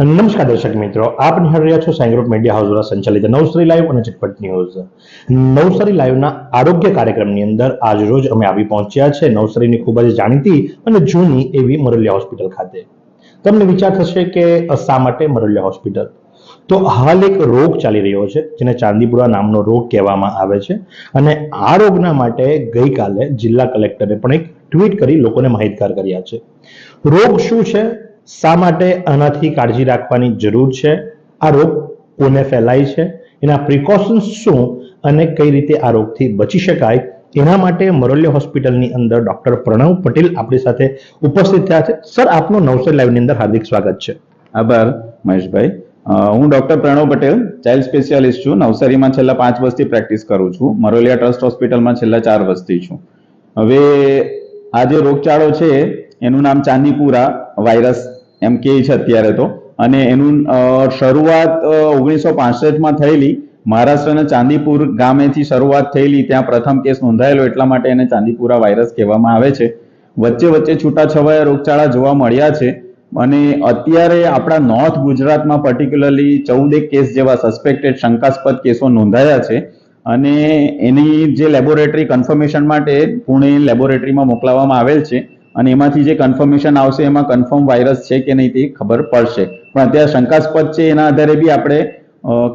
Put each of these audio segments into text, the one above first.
નમસ્કાર દર્શક મિત્રો, આપ નિહાળી રહ્યા છો સાંઈ ગ્રુપ મીડિયા હાઉસ દ્વારા સંચાલિત નવસારી લાઈવ અને ચટપટ ન્યૂઝ. નવસારી લાઈવના આરોગ્ય કાર્યક્રમની અંદર આજ રોજ અમે આવી પહોંચ્યા છે નવસારીની ખૂબ જ જાણીતી અને જૂની એવી મરલિયા હોસ્પિટલ ખાતે. તમને વિચાર થશે કે શા માટે મરલિયા હોસ્પિટલ? તો હાલ એક રોગ ચાલી રહ્યો છે, જેને ચાંદીપુરા નામનો રોગ કહેવામાં આવે છે. અને આ રોગના માટે ગઈકાલે જિલ્લા કલેક્ટરે પણ એક ટ્વીટ કરી લોકોને માહિતગાર કર્યા છે. રોગ શું છે? શા માટે આનાથી કાળજી રાખવાની જરૂર છે? આ રોગ કોને ફેલાય છે? એના પ્રિકોશન્સ શું અને કઈ રીતે આ રોગથી બચી શકાય? એના માટે મરોલ્ય હોસ્પિટલની અંદર ડોક્ટર પ્રણવ પટેલ આપણી સાથે ઉપસ્થિત થયા છે. સર, આપનું નવસર લાઈવની અંદર હાર્દિક સ્વાગત છે. આભાર, મહેશભાઈ. હું doctor Pranav Patel child specialist છું. નવસારીમાં છેલ્લા પાંચ વર્ષથી પ્રેક્ટિસ કરું છું. મરોલિયા ટ્રસ્ટ હોસ્પિટલમાં છેલ્લા ચાર વર્ષથી છું. હવે આ જે રોગચાળો છે એનું નામ ચાંદીપુરા વાયરસ એમ કે છે અત્યારે તો. અને એનું શરૂઆત ઓગણીસો પાસઠમાં થયેલી મહારાષ્ટ્રના ચાંદીપુર ગામેથી શરૂઆત થયેલી. ત્યાં પ્રથમ કેસ નોંધાયેલો, એટલા માટે એને ચાંદીપુરા વાયરસ કહેવામાં આવે છે. વચ્ચે વચ્ચે છૂટાછવાયા રોગચાળા જોવા મળ્યા છે. અને અત્યારે આપણા નોર્થ ગુજરાતમાં પર્ટિક્યુલરલી ચૌદેક કેસ જેવા સસ્પેક્ટેડ શંકાસ્પદ કેસો નોંધાયા છે. અને એની જે લેબોરેટરી કન્ફર્મેશન માટે પુણે લેબોરેટરીમાં મોકલાવવામાં આવેલ છે. અને એમાંથી જે કન્ફર્મેશન આવશે, એમાં કન્ફર્મ વાયરસ છે કે નહીં તે ખબર પડશે. પણ અત્યારે શંકાસ્પદ છે, એના આધારે બી આપણે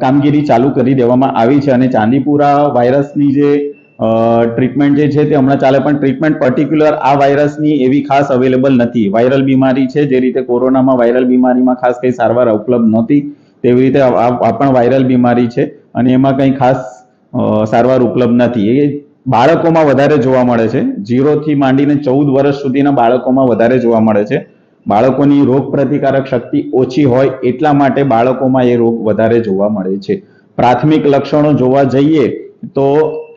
કામગીરી ચાલુ કરી દેવામાં આવી છે અને ચાંદીપુરા વાયરસની જે ટ્રીટમેન્ટ જે છે તે હમણાં ચાલે, પણ ટ્રીટમેન્ટ પર્ટિક્યુલર આ વાયરસની એવી ખાસ અવેલેબલ નથી. વાયરલ બીમારી છે, જે રીતે કોરોનામાં વાયરલ બીમારીમાં ખાસ કંઈ સારવાર ઉપલબ્ધ નહોતી, તેવી રીતે આ પણ વાયરલ બીમારી છે અને એમાં કંઈ ખાસ સારવાર ઉપલબ્ધ નથી. એ બાળકોમાં વધારે જોવા મળે છે. જીરો થી માંડીને ચૌદ વર્ષ સુધીના બાળકોમાં વધારે જોવા મળે છે. બાળકોની રોગ પ્રતિકારક શક્તિ ઓછી હોય એટલા માટે બાળકોમાં એ રોગ વધારે જોવા મળે છે. પ્રાથમિક લક્ષણો જોવા જઈએ તો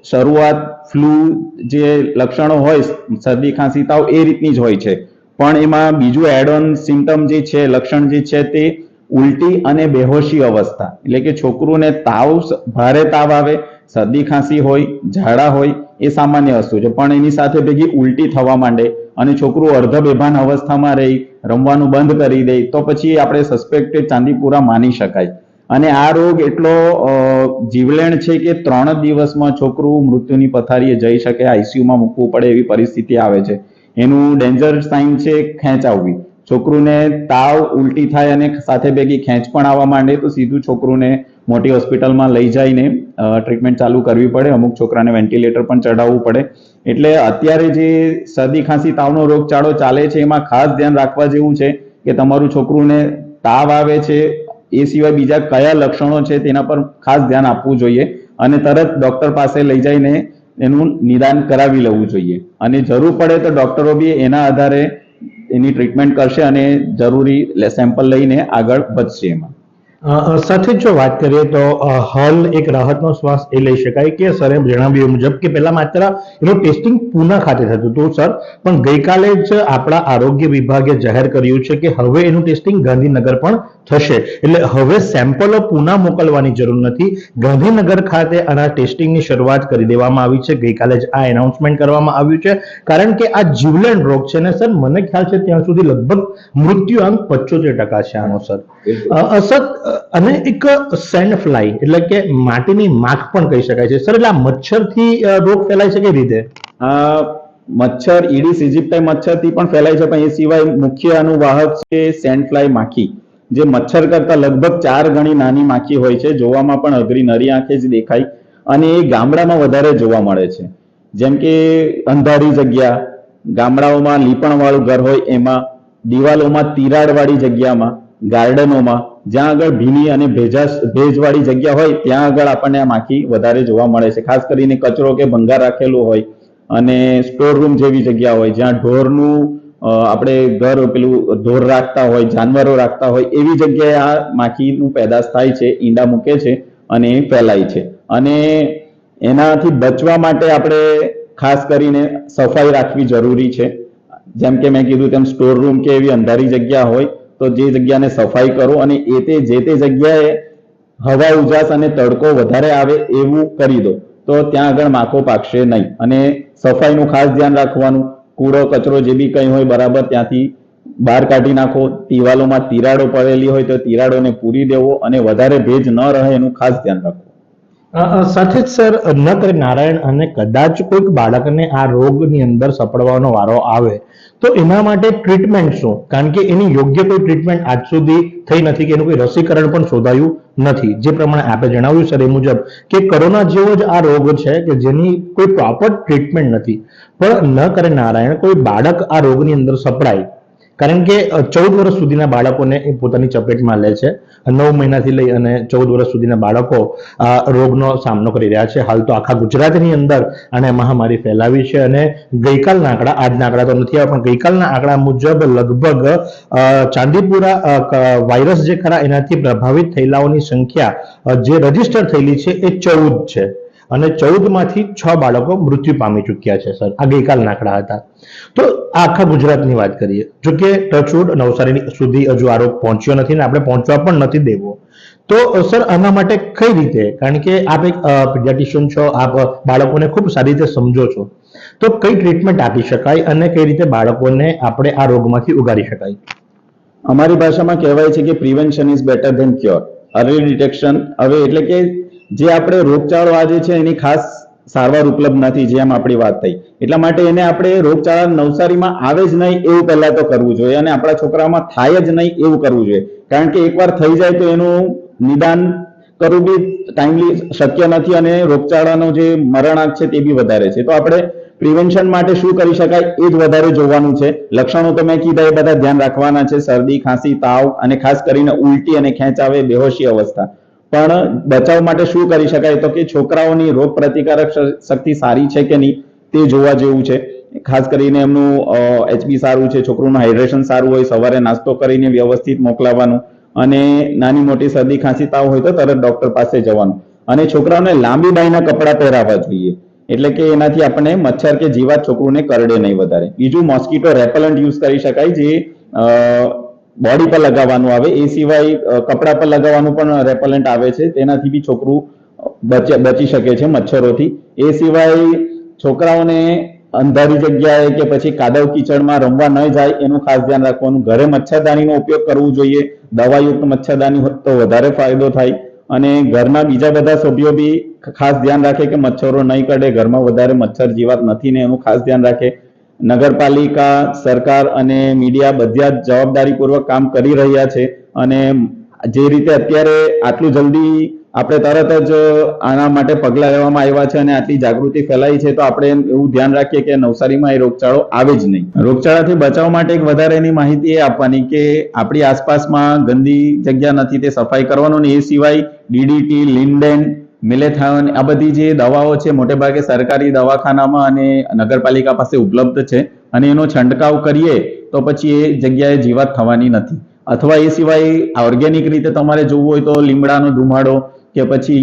શરૂઆત ફ્લૂ જે લક્ષણો હોય, શરદી, ખાંસી, તાવ એ રીતની જ હોય છે. પણ એમાં બીજું એડ ઓન સિમ્ટમ જે છે, લક્ષણ જે છે તે ઉલટી અને બેહોશી અવસ્થા. એટલે કે છોકરુંને તાવ, ભારે તાવ આવે શરદી ખાંસી હોય, ઝાડા હોય, એ સામાન્ય વસ્તુ છે. પણ એની સાથે ભેગી ઉલટી થવા માંડે અને છોકરું અર્ધ બેભાન અવસ્થામાં રહી, રમવાનું બંધ કરી દે, તો પછી આપણે સસ્પેક્ટેડ ચાંદીપુરા માની શકાય. અને આ રોગ એટલો જીવલેણ છે કે ત્રણ દિવસમાં છોકરું મૃત્યુની પથારીએ જઈ શકે આઈસીયુમાં મૂકવું પડે એવી પરિસ્થિતિ આવે છે. એનું ડેન્જર સાઇન છે ખેંચ આવવી છોકરુંને તાવ ઉલટી થાય અને સાથે ભેગી ખેંચ પણ આવવા માંડે, તો સીધું છોકરુને મોટી હોસ્પિટલમાં લઈ જઈને ટ્રીટમેન્ટ ચાલુ કરવી પડે. અમુક છોકરાને વેન્ટિલેટર પણ ચડાવવું પડે. એટલે અત્યારે જે શરદી ખાંસી, તાવનો રોગચાળો ચાલે છે, એમાં ખાસ ધ્યાન રાખવા જેવું છે કે તમારું છોકરુંને તાવ આવે છે, એ સિવાય બીજા કયા લક્ષણો છે તેના પર ખાસ ધ્યાન આપવું જોઈએ અને તરત ડોક્ટર પાસે લઈ જઈને એનું નિદાન કરાવી લેવું જોઈએ. અને જરૂર પડે તો ડોક્ટરો બી એના આધારે એની ટ્રીટમેન્ટ કરશે અને જરૂરી સેમ્પલ લઈને આગળ વધશે એમાં. સાથે જ વાત કરીએ તો હલ એક રાહતનો શ્વાસ એ લઈ શકાય કે સરે જણાવ્યું મુજબ કે પહેલા માત્ર એનું ટેસ્ટિંગ પુના ખાતે થતું હતું સર, પણ ગઈકાલે જ આપણા આરોગ્ય વિભાગે જાહેર કર્યું છે કે હવે એનું ટેસ્ટિંગ ગાંધીનગર પણ થશે. એટલે હવે સેમ્પલો પૂના મોકલવાની જરૂર નથી. ગાંધીનગર ખાતે આના ટેસ્ટિંગની શરૂઆત કરી દેવામાં આવી છે. ગઈકાલે જ આ એનાઉન્સમેન્ટ કરવામાં આવ્યું છે. કારણ કે આ જીવલેણ રોગ છે ને સર મને ખ્યાલ છે ત્યાં સુધી લગભગ મૃત્યુઆંક પચોતેર ટકા છે આનો સર. સર અને એક સેન્ડ ફ્લાય એટલે કે માટીની માખ પણ કહી શકાય છે. સર એટલે આ મચ્છરથી રોગ ફેલાય છે કઈ રીતે? મચ્છર ઈડીસ ઇજિપ્ટાઈ મચ્છરથી પણ ફેલાય છે પણ એ સિવાય મુખ્ય આનું વાહક છે સેન્ડ ફ્લાય માખી. જે મચ્છર કરતા લગભગ ચાર ગણી નાની માખી હોય છે, જોવામાં પણ અઘરી નરી આંખે જ દેખાય અને એ ગામડામાં વધારે જોવા મળે છે. જેમ કે અંધારી જગ્યા, ગામડાઓમાં લીપણવાળું ઘર હોય એમાં, દિવાલોમાં તિરાડવાળી જગ્યામાં, ગાર્ડનોમાં, જ્યાં આગળ ભીની અને ભેજાશ ભેજવાળી જગ્યા હોય, ત્યાં આગળ આપણને આ માખી વધારે જોવા મળે છે. ખાસ કરીને કચરો કે ભંગાર રાખેલો હોય અને સ્ટોર રૂમ જેવી જગ્યા હોય, જ્યાં ઢોરનું આપણે ઘર પેલું ઢોર રાખતા હોય, જાનવરો રાખતા હોય, એવી જગ્યાએ આ માખીનું પેદાશ થાય છે, ઈંડા મૂકે છે અને ફેલાય છે. અને એનાથી બચવા માટે આપણે ખાસ કરીને સફાઈ રાખવી જરૂરી છે. જેમ કે મેં કીધું તેમ સ્ટોર રૂમ કે એવી અંધારી જગ્યા હોય, તો જે જગ્યાને સફાઈ કરો અને એ તે જે તે જગ્યાએ હવા ઉજાસ અને તડકો વધારે આવે એવું કરી દો. તો ત્યાં આગળ માખો પાકશે નહીં. અને સફાઈનું ખાસ ધ્યાન રાખવાનું કૂડો કચરો જે બી કંઈ હોય બરાબર ત્યાંથી બહાર કાઢી નાખો. દિવાલોમાં તિરાડો પડેલી હોય તો તિરાડોને પૂરી દેવો અને વધારે ભેજ ન રહે એનું ખાસ ધ્યાન અ, સાથે જ, સર ન કરે નારાયણ અને કદાચ કોઈક બાળકને આ રોગની અંદર સપડવાનો વારો આવે, તો એના માટે ટ્રીટમેન્ટ શું? કારણ કે એની યોગ્ય કોઈ ટ્રીટમેન્ટ આજ સુધી થઈ નથી કે એનું કોઈ રસીકરણ પણ શોધાયું નથી. જે પ્રમાણે આપે જણાવ્યું, સર, એ મુજબ કે કોરોના જેવો જ આ રોગ છે કે જેની કોઈ પ્રોપર ટ્રીટમેન્ટ નથી. પણ ન કરે નારાયણ, કોઈ બાળક આ રોગની અંદર સપડાય કારણ કે ચૌદ વર્ષ સુધીના બાળકોને એ પોતાની ચપેટમાં લે છે નવ મહિનાથી લઈ અને ચૌદ વર્ષ સુધીના બાળકો આ રોગનો સામનો કરી રહ્યા છે. હાલ તો આખા ગુજરાતની અંદર આને મહામારી ફેલાવી છે અને ગઈકાલના આંકડા, આજના આંકડા તો નથી આવ્યા, પણ ગઈકાલના આંકડા મુજબ લગભગ ચાંદીપુરા વાયરસ જે ખરા એનાથી પ્રભાવિત થયેલાઓની સંખ્યા જે રજિસ્ટર થયેલી છે એ ચૌદ છે. અને ચૌદમાંથી છ બાળકો મૃત્યુ પામી ચૂક્યા છે, સર. આ ગઈકાલ નાખડા હતા. તો આખા ગુજરાતની વાત કરીએ, જો કે ટચવુડ નવસારી સુધી હજુ આરોપ પહોંચ્યો નથી ને આપણે પહોંચવા પણ નથી દેવો. તો, સર, આના માટે કઈ રીતે? કારણ કે આપ એક પીડિયાટિશિયન છો, આપ બાળકોને ખૂબ સારી રીતે સમજો છો. તો કઈ ટ્રીટમેન્ટ આપી શકાય અને કઈ રીતે બાળકોને આપણે આ રોગમાંથી ઉગારી શકાય? અમારી ભાષામાં કહેવાય છે કે prevention is better than cure early detection હવે એટલે કે જે આપણે રોગચાળો આજે છે એની ખાસ સારવાર ઉપલબ્ધ નથી જેમ આપણી વાત થઈ. એટલા માટે એને આપણે રોગચાળા નવસારીમાં આવે જ નહીં એવું પહેલા તો કરવું જોઈએ અને આપણા છોકરામાં થાય જ નહીં એવું કરવું જોઈએ. કારણ કે એકવાર થઈ જાય તો એનું નિદાન કરવું બી ટાઈમલી શક્ય નથી અને રોગચાળાનો જે મરણાંક છે તે બી વધારે છે. તો આપણે પ્રિવેન્શન માટે શું કરી શકાય એ જ વધારે જોવાનું છે. લક્ષણો તો મેં કીધા એ બધા ધ્યાન રાખવાના છે. શરદી, ખાંસી, તાવ અને ખાસ કરીને ઉલટી અને ખેંચાવે બેહોશી અવસ્થા. પણ બચાવ માટે શું કરી શકાય તો કે છોકરાઓની રોગ પ્રતિકારક શક્તિ સારી છે કે નહીં તે જોવા જેવું છે. ખાસ કરીને એમનું એચબી સારું છે, છોકરુંનું હાઇડ્રેશન સારું હોય, સવારે નાસ્તો કરીને વ્યવસ્થિત મોકલાવાનું અને નાની મોટી શરદી ખાંસી તાવ હોય તો તરત ડોક્ટર પાસે જવાનું. અને છોકરાઓને લાંબી બાયના કપડાં પહેરાવવા જોઈએ. એટલે કે એનાથી આપણને મચ્છર કે જીવાત છોકરુંને કરડે નહીં વધારે. બીજું મોસ્કીટો રેપલન્ટ યુઝ કરી શકાય જે બોડી પર લગાવવાનું આવે. એ સિવાય કપડા પર લગાવવાનું પણ રેપલન્ટ આવે છે. તેનાથી બી છોકરું બચે, બચી શકે છે મચ્છરોથી. એ સિવાય છોકરાઓને અંધારી જગ્યાએ કે પછી કાદવ કીચડમાં રમવા ન જાય, એનું ખાસ ધ્યાન રાખવાનું. ઘરે મચ્છરદાનીનો ઉપયોગ કરવો જોઈએ. દવાયુક્ત મચ્છરદાની હોય તો વધારે ફાયદો થાય. અને ઘરના બીજા બધા સભ્યો બી ખાસ ધ્યાન રાખે કે મચ્છરો નહીં કરડે ઘરમાં વધારે મચ્છર જીવાત નથી ને એનું ખાસ ધ્યાન રાખે. નગરપાલિકા, સરકાર અને મીડિયા બધા જ જવાબદારીપૂર્વક કામ કરી રહ્યા છે અને જે રીતે અત્યારે આટલું જલ્દી આપણે તરત જ આના માટે પગલાં લેવામાં આવ્યા છે અને આટલી જાગૃતિ ફેલાઈ છે, તો આપણે એવું ધ્યાન રાખીએ કે નવસારીમાં એ રોગચાળો આવે જ નહીં. રોગચાળાથી બચાવ માટે એક વધારેની માહિતી એ આપવાની કે આપણી આસપાસમાં ગંદી જગ્યા નથી, તે સફાઈ કરવાનું ને એ સિવાય ડીડીટી લિન્ડેન મિલેથાયોન આ બધી જે દવાઓ છે, મોટે ભાગે સરકારી દવાખાનામાં અને નગરપાલિકા પાસે ઉપલબ્ધ છે અને એનો છંટકાવ કરીએ તો પછી એ જગ્યાએ જીવાત થવાની નથી. અથવા એ સિવાય ઓર્ગેનિક રીતે તમારે જોવું હોય તો લીમડાનો ધુમાડો કે પછી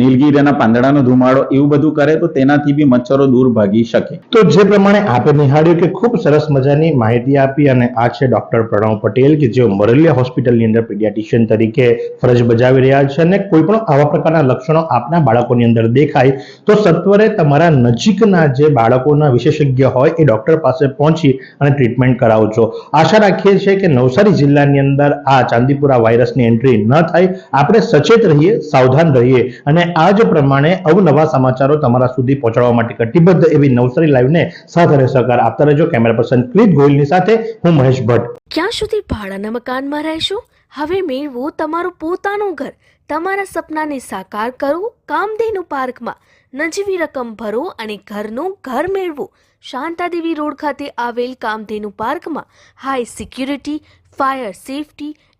નીલગીરીના પાંદડાનો ધુમાડો એવું બધું કરે તો તેનાથી બી મચ્છરો દૂર ભાગી શકે. તો જે પ્રમાણે આપે નિહાળ્યું કે ખૂબ સરસ મજાની માહિતી આપી અને આ છે ડોક્ટર પ્રણવ પટેલ કે જેઓ મોરેલિયા હોસ્પિટલની અંદર પીડિયાટિશિયન તરીકે ફરજ બજાવી રહ્યા છે અને કોઈ પણ આવા પ્રકારના લક્ષણો આપના બાળકોની અંદર દેખાય, તો સત્વરે તમારા નજીકના જે બાળકોના વિશેષજ્ઞ હોય એ ડોક્ટર પાસે પહોંચી અને ટ્રીટમેન્ટ કરાવજો આશા રાખીએ છીએ કે નવસારી જિલ્લાની અંદર આ ચાંદીપુરા વાયરસની એન્ટ્રી ન થાય. આપણે સચેત રહીએ સાવધાન રહીએ અને આ જ પ્રમાણે અવનવા સમાચારો તમારા સુધી પહોંચાડવા માટે કટિબદ્ધ એવી નવસારી લાઈવને સાથ સહકાર આપતા રહેજો. કેમેરા પર્સન ક્રિત ગોયલની સાથે હું મહેશ ભટ્ટ. ક્યાં સુધી ભાડાના મકાનમાં રહેશો? હવે મેળવો તમારું પોતાનું ઘર. તમારા સપનાને સાકાર કરો. કામધેનુ પાર્કમાં નજીવી રકમ ભરો અને ઘરનું ઘર મેળવો. શાંતાદેવી રોડ ખાતે આવેલ કામધેનુ પાર્કમાં high security fire safety